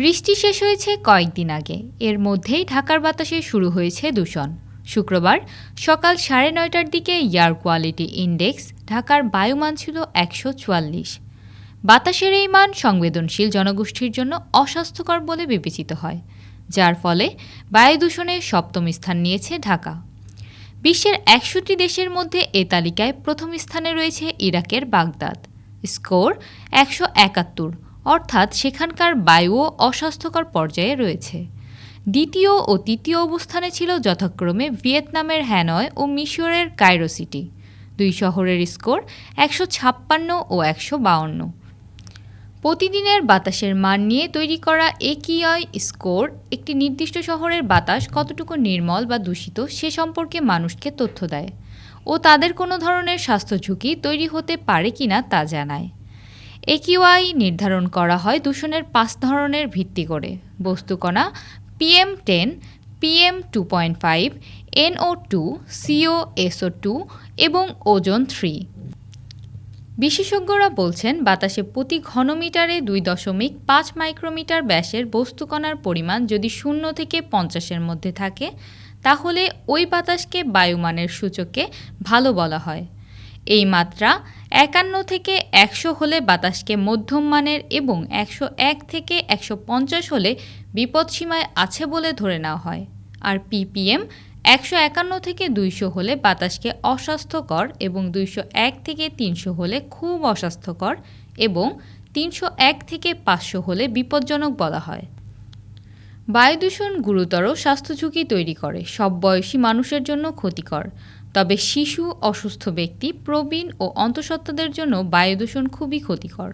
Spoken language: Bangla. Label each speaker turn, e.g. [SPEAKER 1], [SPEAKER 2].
[SPEAKER 1] বৃষ্টি শেষ হয়েছে কয়েকদিন আগে। এর মধ্যেই ঢাকার বাতাসে শুরু হয়েছে দূষণ। শুক্রবার সকাল সাড়ে নয়টার দিকে এয়ার কোয়ালিটি ইন্ডেক্স ঢাকার বায়ুমান ছিল একশো চুয়াল্লিশ। বাতাসের এই মান সংবেদনশীল জনগোষ্ঠীর জন্য অস্বাস্থ্যকর বলে বিবেচিত হয়, যার ফলে বায়ু দূষণে সপ্তম স্থান নিয়েছে ঢাকা। বিশ্বের একষট্টি দেশের মধ্যে এ তালিকায় প্রথম স্থানে রয়েছে ইরাকের বাগদাদ। স্কোর একশো একাত্তর অর্থাৎ সেখানকার বায়ুও অস্বাস্থ্যকর পর্যায়ে রয়েছে। দ্বিতীয় ও তৃতীয় অবস্থানে ছিল যথাক্রমে ভিয়েতনামের হ্যানয় ও মিশরের কায়রো সিটি। দুই শহরের স্কোর একশো ছাপ্পান্ন ও একশো বাউন্ন। প্রতিদিনের বাতাসের মান নিয়ে তৈরি করা একিআই স্কোর একটি নির্দিষ্ট শহরের বাতাস কতটুকু নির্মল বা দূষিত সে সম্পর্কে মানুষকে তথ্য দেয় ও তাদের কোনো ধরনের স্বাস্থ্য ঝুঁকি তৈরি হতে পারে কিনা তা জানায়। একিউআই নির্ধারণ করা হয় দূষণের পাঁচ ধরনের ভিত্তি করে। বস্তুকণা PM ten PM two point five NO two CO SO two এবং ওজন থ্রি বিশেষজ্ঞরা বলছেন, বাতাসে প্রতি ঘনমিটারে দুই দশমিক পাঁচ মাইক্রোমিটার ব্যাসের বস্তুকণার পরিমাণ যদি শূন্য থেকে পঞ্চাশের মধ্যে থাকে, তাহলে ওই বাতাসকে বায়ুমানের সূচকে ভালো বলা হয়। এই মাত্রা একান্ন থেকে একশো হলে বাতাসকে মধ্যম মানের এবং একশো এক থেকে একশো পঞ্চাশ হলে বিপদসীমায় আছে বলে ধরে নেওয়া হয়। আর পিপিএম একশো একান্ন থেকে দুইশো হলে বাতাসকে অস্বাস্থ্যকর এবং দুইশো এক থেকে তিনশো হলে খুব অস্বাস্থ্যকর এবং তিনশো এক থেকে পাঁচশো হলে বিপজ্জনক বলা হয়। বায়ু দূষণ গুরুতর স্বাস্থ্য ঝুঁকি তৈরি করে। সব বয়সী মানুষের জন্য ক্ষতিকর। তবে শিশু, অসুস্থ ব্যক্তি, প্রবীণ ও অন্তঃসত্ত্বাদের জন্য বায়ু দূষণ খুবই ক্ষতিকর।